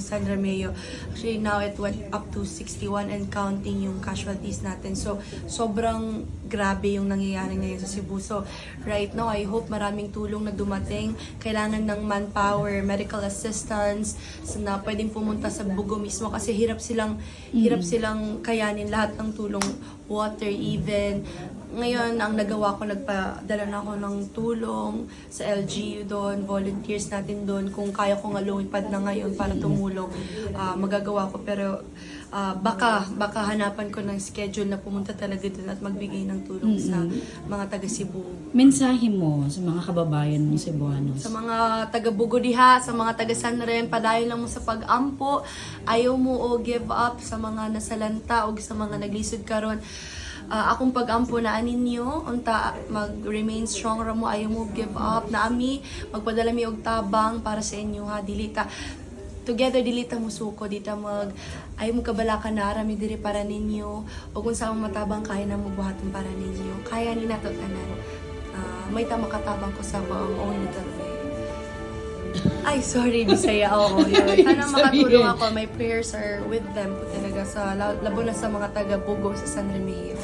San Remeo. Actually, now it went up to 61 and counting yung casualties natin. So, sobrang grabe yung nangyayari ngayon sa Cebu. So, right now, I hope maraming tulong na dumating. Kailangan ng manpower, medical assistance, so na pwedeng pumunta sa Bugo mismo kasi hirap silang, hirap silang kayanin lahat ng tulong, water even. Ngayon, ang nagawa ko, nagpadala na ako ng tulong sa LGU doon, volunteers natin doon. Kung kaya ko nga lumipad na ngayon para tumulong, ah, magagawa ko. Pero ah, baka, baka hanapan ko ng schedule na pumunta talaga doon at magbigay ng tulong sa mga taga Cebu. Mensahe mo sa mga kababayan mo Cebuanos. Sa mga taga Bugodiha, sa mga taga Sanrem, padayon lang mo sa pag-ampo. Ayaw mo o give up sa mga nasalanta o sa mga naglisod karon. Ah, akong pag-ampo na ninyo, unta mag-remain strong ra mo, ayaw mo give up. Na ami, magpadala mi og tabang para sa inyo ha, dilita. Together dilita mo suko, dita mag ayaw mo kabala ka na rami diri para ninyo o kung mo matabang kaya na mo buhaton para ninyo. Kaya ni nato tanan. Ah, may tama katabang ko sa mga own little. Ay, sorry, Bisaya. Oo, yun. Sana makatulong ako. My prayers are with them po talaga sa, labo na sa mga taga Bugo sa San Remeo.